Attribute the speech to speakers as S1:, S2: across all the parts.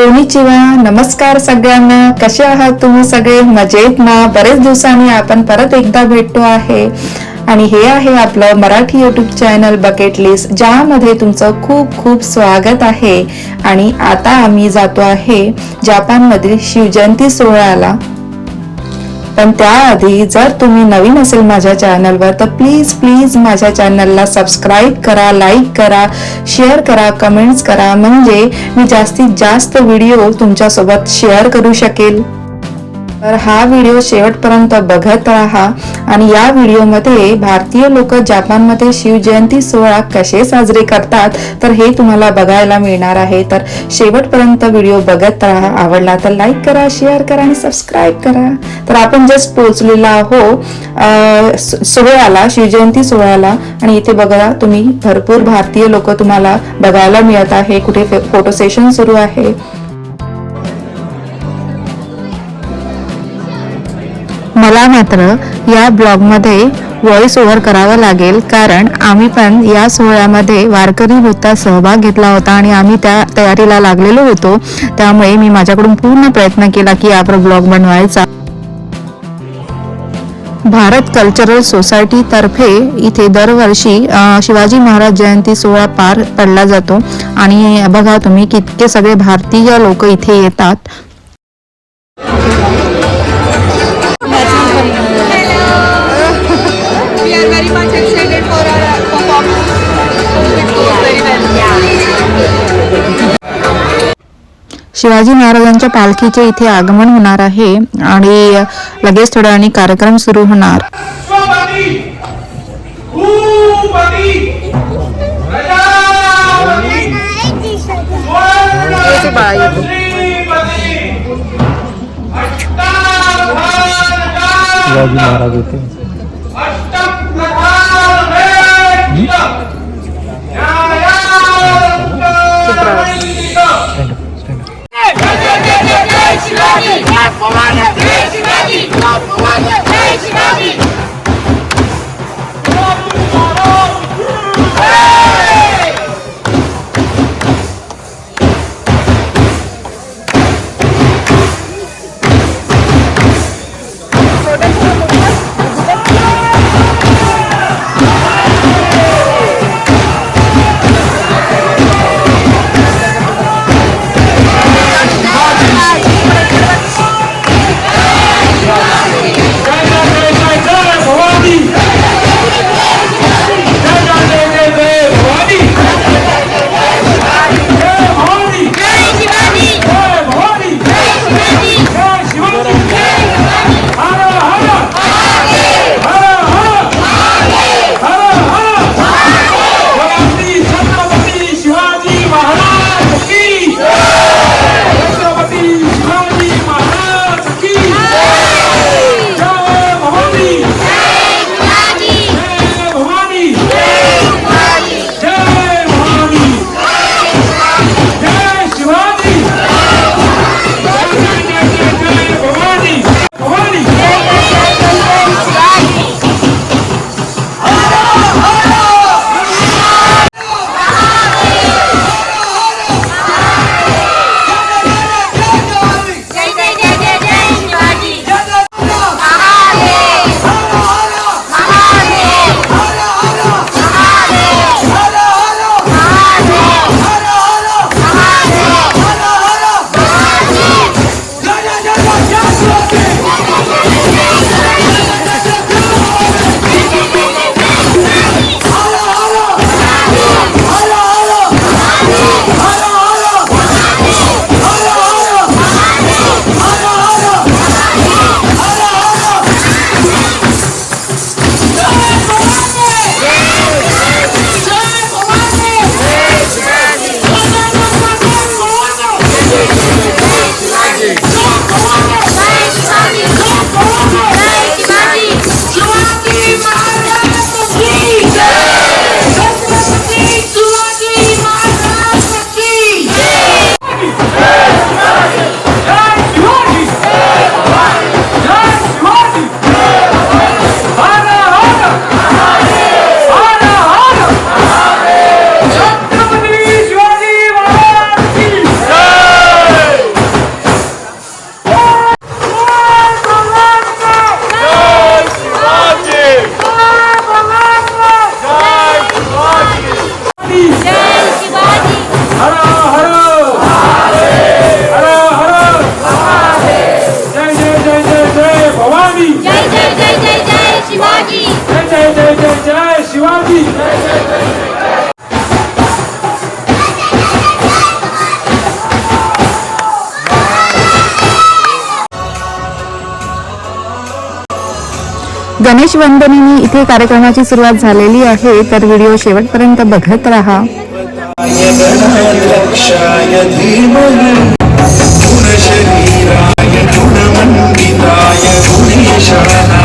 S1: कोणीचिवा नमस्कार सगळ्यांना. कसे आहात तुम्ही सगळे? मजेत ना? बरेच दिवसांनी आपण परत एकदा भेटतो आहे. आणि हे आहे आपलं Marathi YouTube channel bucket list ज्यामध्ये तुमचं खूप खूप स्वागत आहे. आणि आता आम्ही जातो आहे जपानमधील शिवजयंती सोहळ्याला. पण त्याआधी जर तुम्ही नवीन असेल माझ्या चॅनलवर तर प्लीज प्लीज माझ्या चॅनलला सबस्क्राईब करा लाईक करा शेअर करा कमेंट्स करा. म्हणजे मी जास्तीत जास्त व्हिडिओ तुमच्यासोबत शेअर करू शकेल. तर हा व्हिडिओ शेवटपर्यंत बघत राहा. आणि या व्हिडिओमध्ये भारतीय लोक जपानमध्ये शिवजयंती सोहळा कसे साजरे करतात तर हे तुम्हाला बघायला मिळणार आहे. तर शेवटपर्यंत व्हिडिओ बघत राहा. आवडला तर लाईक करा शेअर करा आणि सबस्क्राईब करा. तर आपण जस्ट पोहोचलेला आहो सोहळ्याला शिवजयंती सोहळ्याला. आणि इथे बघा तुम्ही भरपूर भारतीय लोक तुम्हाला बघायला मिळत आहे. कुठे फोटो सेशन सुरू आहे. मला मात्र या ब्लॉगमध्ये व्हॉइस ओव्हर करावा लागेल कारण आम्ही पण या सोहळ्यामध्ये वारकरी होता सहभाग घेतला होता आणि आम्ही त्या तयारीला लागलेलो होतो. त्यामुळे मी माझ्याकडून पूर्ण प्रयत्न केला की यावर ब्लॉग बनवायचा. भारत कल्चरल सोसायटी तर्फे इथे दरवर्षी शिवाजी महाराज जयंती सोहळा पार पडला जातो. आणि बघा तुम्ही कितके सगळे भारतीय लोक इथे येतात. शिवाजी महाराजांच्या पालखीचे इथे आगमन होणार आहे आणि लगेच थोड्या वेळाने कार्यक्रम सुरू होणार.
S2: शिवाजी महाराज होते
S3: गणेश वंदनेने इथे कार्यक्रमाची सुरुवात झालेली आहे तर व्हिडिओ शेवटपर्यंत बघत राहा.
S2: गणाध्यक्षाय धीमहि गुणशरीराय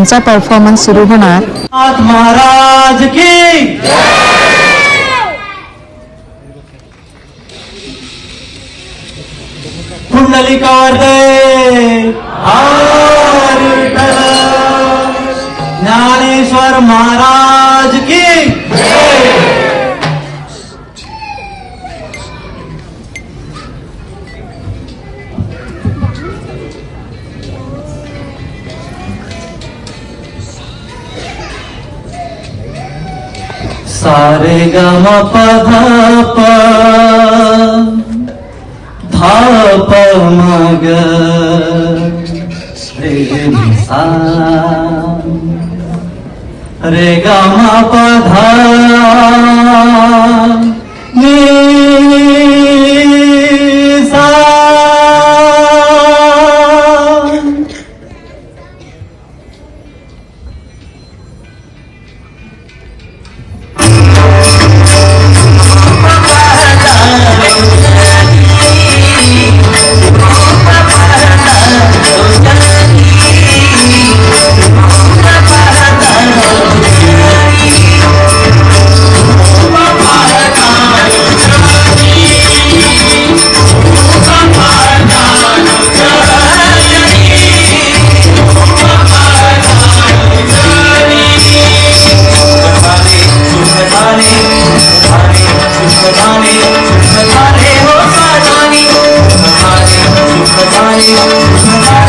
S3: आमचा परफॉर्मन्स सुरू होणार.
S4: महाराज की कुंडलिकावर्ते ज्ञानेश्वर महाराज! सारे गम पध प ध प म ग रे सा रे ग प पध नी
S3: तर या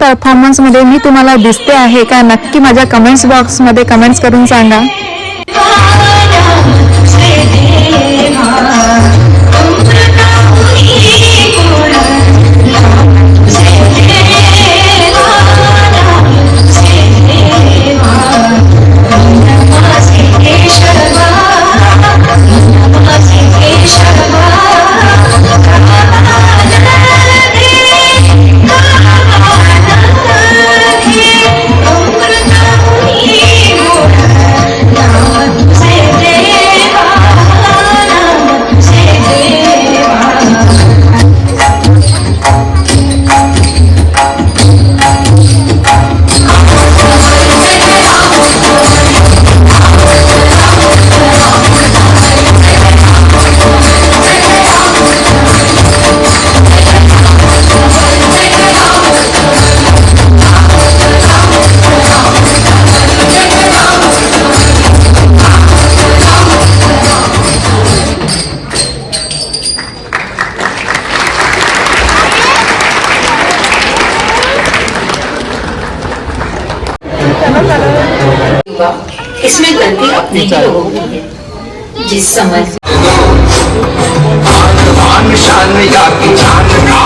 S3: परफॉर्मन्समध्ये मी तुम्हाला दिसते आहे का? नक्की माझ्या कमेंट्स बॉक्समध्ये कमेंट्स करून सांगा.
S5: इसमें गलती अपने ही लोगों की है जिस समझ
S2: शान या की जान का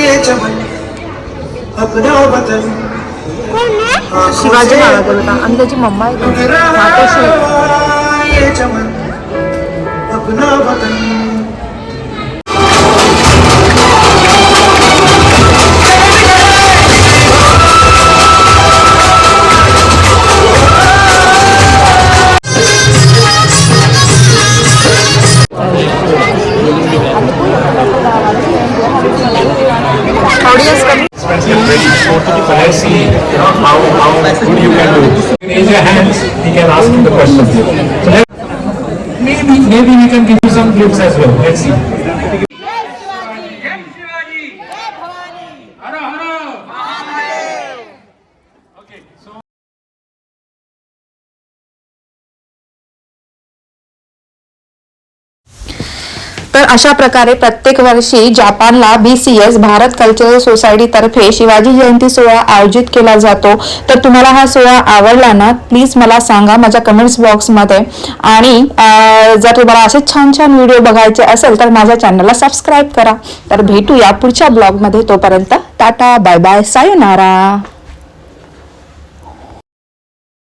S2: ये चमन अपना वतन शिवाजी महाराज लुट रहा ये चमन अपना वतन
S6: Let's see how, how good you can do. Raise your hands, we can ask you the questions. So maybe, maybe we can give you some clips as well. Let's see.
S1: तर अशा प्रकारे प्रत्येक वर्षी जापानला B C S Bharat cultural सोसायटीतर्फे Shivaji Jayanti सोहळा आयोजित केला जातो. तर तुम्हाला हा सोहळा आवडला ना प्लीज मला सांगा माझ्या कमेंट्स बॉक्समध्ये आणि जर तुम्हाला असे छान छान व्हिडिओ बघायचे असेल तर माझ्या चॅनलला सबस्क्राईब करा. तर भेटूया पुढच्या ब्लॉगमध्ये तोपर्यंत टाटा बाय बाय सायोनारा